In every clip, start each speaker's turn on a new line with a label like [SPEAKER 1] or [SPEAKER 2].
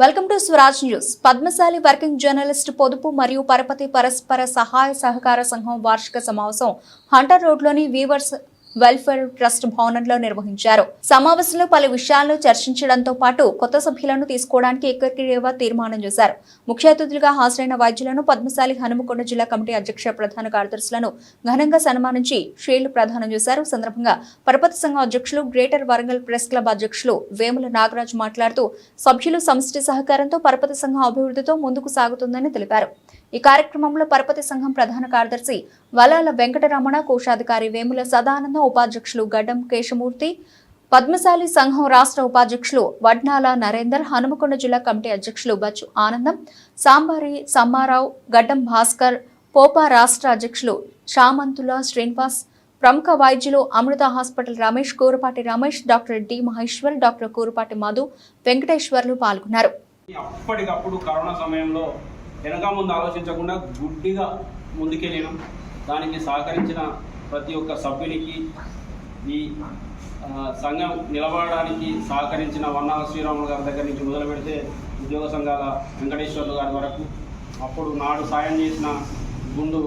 [SPEAKER 1] Welcome to Swaraj news. Padmashali working journalist పొదుపు మరియు పరపతి పరస్పర సహాయ సహకార సంఘం వార్షిక సమావేశం హంటర్ రోడ్లోని వీవర్స్ వెల్ఫేర్ ట్రస్ట్ భవనంలో నిర్వహించారు. సమావేశంలో పలు విషయాలను చర్చించడంతో పాటు కొత్త సభ్యులను తీసుకోవడానికి ఏకగ్రీవ తీర్మానం చేశారు. ముఖ్య అతిథులుగా హాజరైన వైద్యులను పద్మశాలి హనుమకొండ జిల్లా కమిటీ అధ్యక్ష ప్రధాన కార్యదర్శులను ఘనంగా సన్మానించి షీల్డ్ ప్రదానం చేశారు. సందర్భంగా పరపతి సంఘం అధ్యక్షులు గ్రేటర్ వరంగల్ ప్రెస్ క్లబ్ అధ్యక్షులు వేముల నాగరాజు మాట్లాడుతూ సభ్యులు సమిష్టి సహకారంతో పరపతి సంఘం అభివృద్ధితో ముందుకు సాగుతుందని తెలిపారు. ఈ కార్యక్రమంలో పరపతి సంఘం ప్రధాన కార్యదర్శి వలాల వెంకటరమణ కోశాధికారి వేముల సదానంద ఉపాధ్యక్షులు గడ్డం కేశమూర్తి పద్మశాలి సంఘం రాష్ట్ర ఉపాధ్యక్షులు వడ్నాల నరేందర్ హనుమకొండ జిల్లా కమిటీ అధ్యక్షులు బచ్చు ఆనందం సాంబారి సమ్మారావు గడ్డం భాస్కర్ పోపా రాష్ట్ర అధ్యక్షులు షామంతుల శ్రీనివాస్ ప్రముఖ వైద్యులు Amrita hospital Ramesh Kurapati Ramesh doctor D Maheshwar doctor Kurapati Madhu Venkateswarlu పాల్గొన్నారు.
[SPEAKER 2] అప్పటికప్పుడు కరోనా సమయంలో వెనక ముందు ఆలోచించకుండా గుడ్డిగా ముందుకెళ్ళినాం. దానికి సహకరించిన ప్రతి ఒక్క సభ్యునికి ఈ సంఘం నిలబడడానికి సహకరించిన వన్నాల శ్రీరాములు గారి దగ్గర నుంచి మొదలు పెడితే ఉద్యోగ సంఘాల వెంకటేశ్వర్లు గారి వరకు. అప్పుడు నాడు సాయం చేసిన గుండు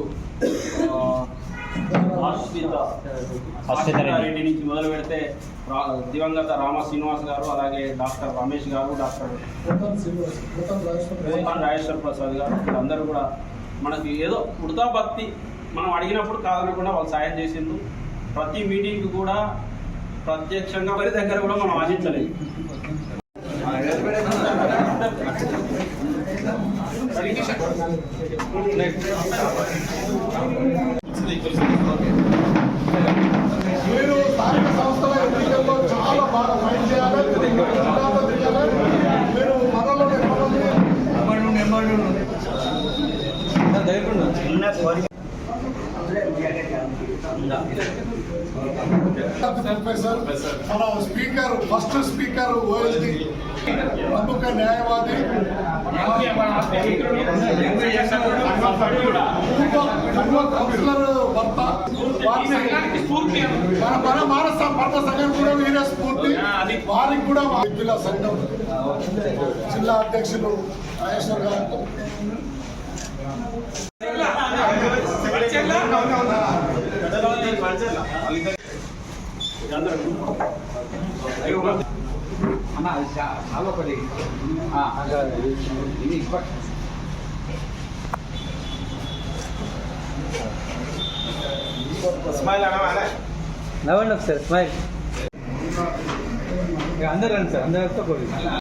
[SPEAKER 2] నుంచి మొదలు పెడితే రా- దివంగత రామ శ్రీనివాస్ గారు అలాగే డాక్టర్ రమేష్ గారు డాక్టర్ రాజేశ్వర ప్రసాద్. గారు వీళ్ళందరూ కూడా మనకి ఏదో ఉడతా భక్తి మనం అడిగినప్పుడు కాదనకుండా వాళ్ళు సాయం చేసిండ్రు. ప్రతి మీటింగ్ కూడా ప్రత్యక్షంగా ఎవరి దగ్గర కూడా మనం ఆశించలేదు.
[SPEAKER 3] మీరు స్థానిక సంస్థల ఎన్నికల్లో చాలా బాగా ఫైట్ చేయాలి మీరు మనలో ప్రొఫెసర్ మన స్పీకర్ ఫస్ట్ స్పీకర్ ఓఎల్డి ప్రముఖ న్యాయవాది కౌన్సిలర్ భర్త మన మన మానస భర్త సంఘం కూడా వీరే స్ఫూర్తి. వారికి కూడా మా విద్యుల సంఘం జిల్లా అధ్యక్షులు రాజేశ్వర్ గారు.
[SPEAKER 4] అన్న అది చా- చాలా ఒకటి ఆ, ఇది ఇప్పటి నవ్వండి ఒకసారి స్మైల్ అందరు రండి సార్ అందరు వస్తే ఒకటి